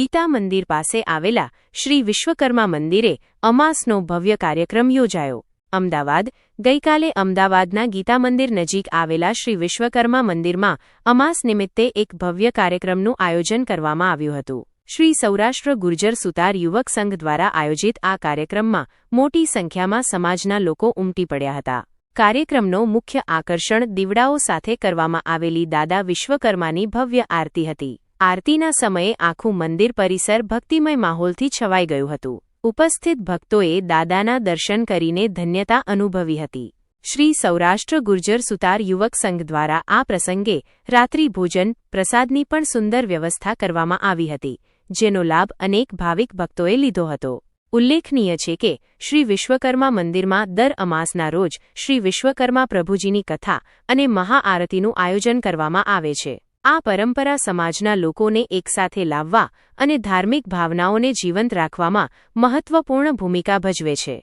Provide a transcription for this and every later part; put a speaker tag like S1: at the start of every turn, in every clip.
S1: ગીતા મંદિર પાસે આવેલા શ્રી વિશ્વકર્મા મંદિરે અમાસનો ભવ્ય કાર્યક્રમ યોજાયો. અમદાવાદ, ગઈકાલે અમદાવાદના ગીતા મંદિર નજીક આવેલા શ્રી વિશ્વકર્મા મંદિરમાં અમાસ નિમિત્તે એક ભવ્ય કાર્યક્રમનું આયોજન કરવામાં આવ્યું હતું. શ્રી સૌરાષ્ટ્ર ગુર્જર સુતાર યુવક સંઘ દ્વારા આયોજિત આ કાર્યક્રમમાં મોટી સંખ્યામાં સમાજના લોકો ઉમટી પડ્યા હતા. કાર્યક્રમનો મુખ્ય આકર્ષણ દીવડાઓ સાથે કરવામાં આવેલી દાદા વિશ્વકર્માની ભવ્ય આરતી હતી. આરતીના સમયે આખું મંદિર પરિસર ભક્તિમય માહોલથી છવાઈ ગયું હતું. ઉપસ્થિત ભક્તોએ દાદાના દર્શન કરીને ધન્યતા અનુભવી હતી. શ્રી સૌરાષ્ટ્ર ગુર્જર સુતાર યુવક સંઘ દ્વારા આ પ્રસંગે રાત્રિ ભોજન, પ્રસાદની પણ સુંદર વ્યવસ્થા કરવામાં આવી હતી, જેનો લાભ અનેક ભાવિક ભક્તોએ લીધો હતો. ઉલ્લેખનીય છે કે, શ્રી વિશ્વકર્મા મંદિરમાં દર અમાસના રોજ શ્રી વિશ્વકર્મા પ્રભુજીની કથા અને મહાઆરતીનું આયોજન કરવામાં આવે છે. આ પરંપરા સમાજના લોકોને એકસાથે લાવવા અને ધાર્મિક ભાવનાઓને જીવંત રાખવામાં મહત્વપૂર્ણ ભૂમિકા ભજવે છે.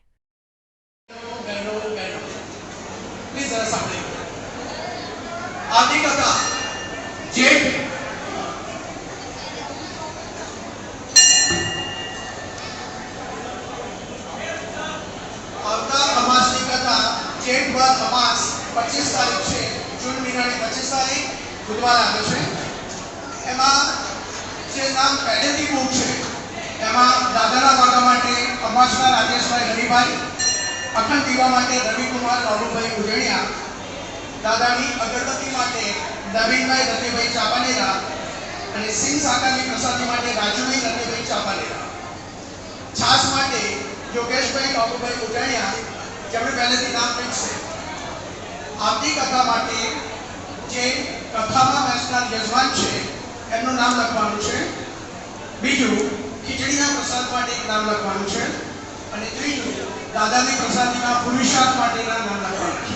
S2: અમાસ, પચીસ તારીખ છે, જૂન મહિનાની પચીસ તારીખ. બુધવાર આવ્યો છે. એમાં જે નામ પહેલેથી બુક છે, એમાં દાદાના વાગા માટે અમાસના રાજેશભાઈ રવિભાઈ, અખંડ દીવા માટે રવિકુમાર લાલુભાઈ ઉજણિયા, દાદાની અગરબત્તી માટે નવીનભાઈ રતિભાઈ ચાપાનેરા અને સિંહ સાકાની પ્રસાદી માટે રાજુભાઈ રતિભાઈ ચાપાનેરા. છાસ માટે યોગેશભાઈ, બાબુભાઈ ઉજણિયા, જેમણે પહેલેથી નામ છે. આવતી કથા માટે જે કથામાં બેસનાર યજમાન છે, એમનું નામ લખવાનું છે. બીજું, ખીચડીના પ્રસાદ માટે એક નામ લખવાનું છે. અને ત્રીજું, દાદાની પ્રસાદીના પુરુષાર્થ માટેના નામ લખવાના છે.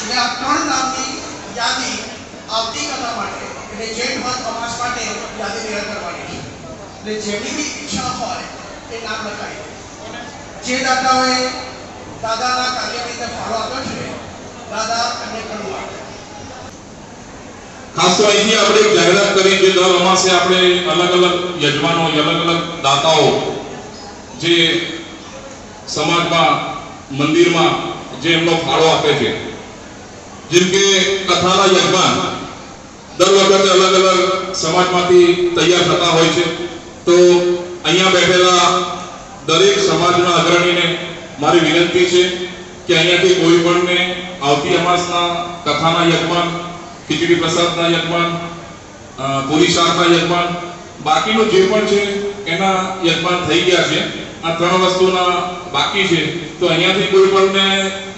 S2: એટલે આ ત્રણ નામની યાદી આવતી કથા માટે, એટલે જેઠ મત અમાસ માટે યાદી તૈયાર કરવાની છે. એટલે જેની બી ઈચ્છા હોય, એ નામ લખાય. જે દાદાઓએ દાદાના કાર્યની અંદર ફાળો આપ્યો છે, દાદા અને આપે.
S3: ખાસ તો અહીંથી આપણે એક જાહેરાત કરી જે દર અમાસે આપણે અલગ અલગ યજમાનો અલગ અલગ દાતાઓ જે સમાજમાં, મંદિરમાં જે એમનો ફાળો આપે છે. જેમ કે કથાના યજમાન દર વખતે અલગ અલગ સમાજમાંથી તૈયાર થતા હોય છે. તો અહીંયા બેઠેલા દરેક સમાજના અગ્રણીને મારી વિનંતી છે કે અહીંયાથી કોઈ પણને આવતી અમાસના કથાના યજમાન ખીચડી પ્રસાદના યજમાન પૂરી શાકના યજમાન, બાકીનું જે પણ છે એના યજમાન થઈ ગયા છે. આ ત્રણ વસ્તુના બાકી છે. તો અહીંયાથી કોઈ પણને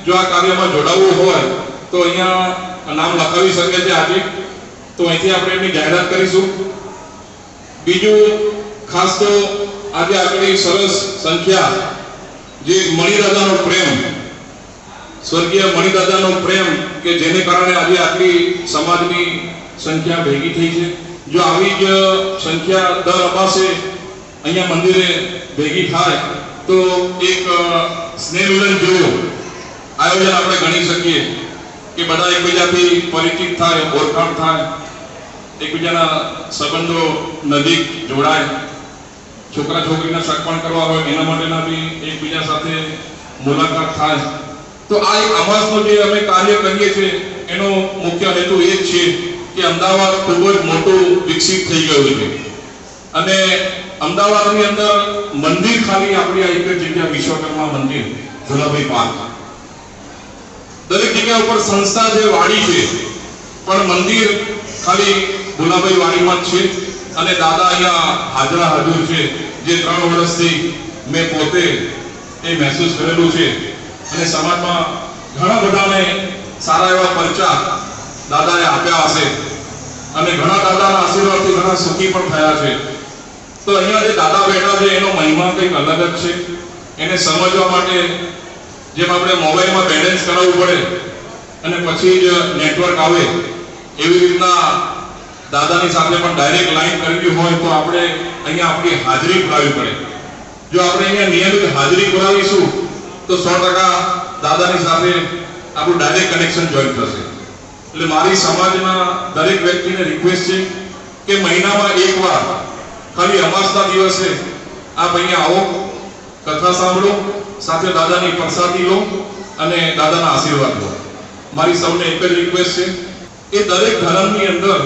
S3: જો આ કાર્યમાં જોડાવવું હોય, તો અહીંયા નામ લખાવી શકે છે આજે. તો અહીંથી આપણે એમની જાહેરાત કરીશું. બીજું, ખાસ તો આજે આપણી સરસ સંખ્યા, જે મણિદાદાનો પ્રેમ સ્વર્ગીય મણિદાદાનો પ્રેમ કે જેને કારણે આજે આટલી સમાજની સંખ્યા ભેગી થઈ છે. જો આવી જ સંખ્યા દર અપાશે, અહીંયા મંદિરે ભેગી થાય, તો એક સ્નેહમિલન સ્નેહ જેવું આયોજન આપણે ગણી શકીએ કે બધા એકબીજાથી પરિચિત થાય, ઓળખાણ થાય. એકબીજાના સંબંધો નજીક જોડાય. છોકરા છોકરીના સગપણ કરવા હોય, એના માટેના બી એકબીજા સાથે મુલાકાત થાય. તો આ એક અમાસનો જે અમે કાર્ય કરીએ છીએ, એનો મુખ્ય હેતુ એ જ છે કે અમદાવાદ ખૂબ જ મોટું વિકસિત થઈ ગયું છે. અને અમદાવાદની અંદર મંદિર ખાલી આપણી આ એક જગ્યા, વિશ્વકર્મા મંદિર ભોલાભાઈ પાર્ક. દરેક જગ્યા ઉપર સંસ્થા જે વાડી છે, પણ મંદિર ખાલી ભોલાભાઈ વાડીમાં જ છે અને દાદા અહીંયા હાજરા હાજર છે. જે ત્રણ વર્ષથી મેં પોતે એ મહેસૂસ કરેલું છે. અને સમાજમાં ઘણા બધાને સારા એવા પરચા દાદાએ આપ્યા હશે. અને ઘણા દાદાના આશીર્વાદથી ઘણા સુખી પણ થયા છે. તો અહીંયા જે દાદા બેઠા છે, એનો મહિમા કંઈક અલગ જ છે. એને સમજવા માટે જેમ આપણે મોબાઈલમાં બેલેન્સ કરાવવું પડે અને પછી જ નેટવર્ક આવે, એવી રીતના દાદાની સાથે પણ ડાયરેક્ટ લાઈન કરવી હોય તો આપણે અહીંયા આપણી હાજરી ભરાવી પડે. જો આપણે અહીંયા નિયમિત હાજરી પુરાવીશું તો સો ટકા દાદાની સાથે આપણું ડાયરેક્ટ કનેક્શન જોઈન થશે. એટલે મારી સમાજના દરેક વ્યક્તિને રિક્વેસ્ટ છે કે મહિનામાં એકવાર ખાલી અમાસના દિવસે આપ અહીંયા આવો, કથા સાંભળો, સાથે દાદાની પ્રસાદી લો અને દાદાના આશીર્વાદ લો. મારી સૌને એક જ રિક્વેસ્ટ છે. એ દરેક ધર્મની અંદર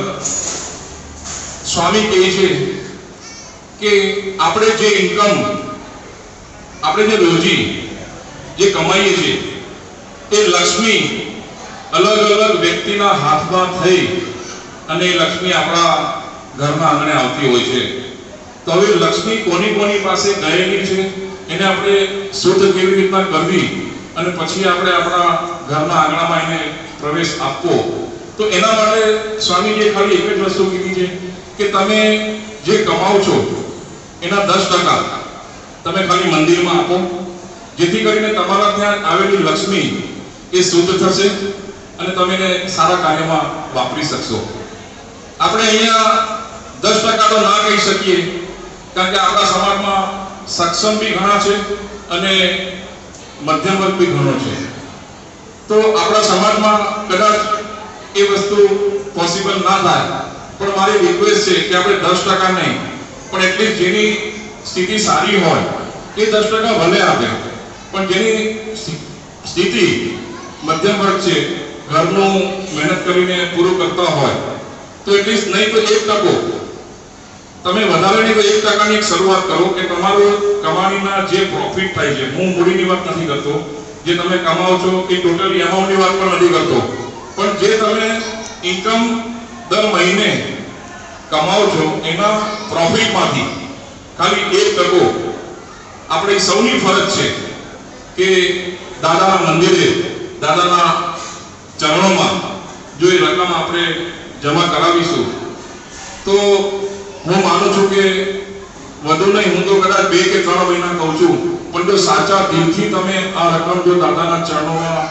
S3: સ્વામી કહે છે કે આપણે જે ઇન્કમ આપણે જે રોજી જે કમાઈએ છીએ, એ લક્ષ્મી અલગ અલગ વ્યક્તિના હાથમાં થઈ અને એ લક્ષ્મી આપણા ઘરના આંગણે આવતી હોય છે. તો હવે લક્ષ્મી કોની કોની પાસે ગયેલી છે, એને આપણે શુદ્ધ કેવી રીતના કરવી અને પછી આપણે આપણા ઘરના આંગણામાં એને પ્રવેશ આપવો. તો એના માટે સ્વામીજીએ ખાલી એક જ વસ્તુ કીધી છે કે તમે જે કમાઓ છો, એના દસ ટકા તમે ખાલી મંદિરમાં આપો. જેથી કરીને તમારા ત્યાં આવેલી લક્ષ્મી એ શુદ્ધ થશે અને તમે એને સારા કાર્યમાં વાપરી શકશો. આપણે અહીંયા દસ ટકા તો ના કહી શકીએ, કારણ કે આપણા સમાજમાં સક્ષમ બી ઘણા છે અને મધ્યમ વર્ગ બી ઘણો છે. તો આપણા સમાજમાં કદાચ એ વસ્તુ પોસિબલ ના થાય, પણ મારી રિક્વેસ્ટ છે કે આપણે દસ ટકા નહીં, પણ એટલીસ્ટ જેની સ્થિતિ સારી હોય, એ દસ ટકા ભલે આપે. પણ જેની સ્થિ- સ્થિતિ મધ્યમ વર્ગ છે, ઘરનું મહેનત કરીને પૂરું કરતા હોય, તો એટલીસ્ટ નહીં તો એક ટકો. તમે વધારે નહીં તો એક ટકાની એક શરૂઆત કરો કે તમારું કમાણીના જે પ્રોફિટ થાય છે, હું મૂડીની વાત નથી કરતો, જે તમે કમાવો છો એ ટોટલી અમાઉન્ટની વાત પણ નથી કરતો. પણ જે તમે ઇન્કમ દર મહિને કમાવો છો એના પ્રોફિટમાંથી ખાલી એક ટકો. આપણે સૌની ફરજ છે. કે દાદાના મંદિરે, દાદાના ચરણોમાં જો એ રકમ આપણે જમા કરાવીશું, તો હું માનું છું કે વધુ નહીં, હું તો કદાચ બે કે ત્રણ મહિના કહું છું, પણ જો સાચા દિલથી તમે આ રકમ જો દાદાના ચરણોમાં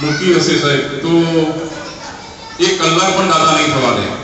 S3: મૂકી હશે સાહેબ, તો એક કલાક પણ દાદા નહીં થવા દે.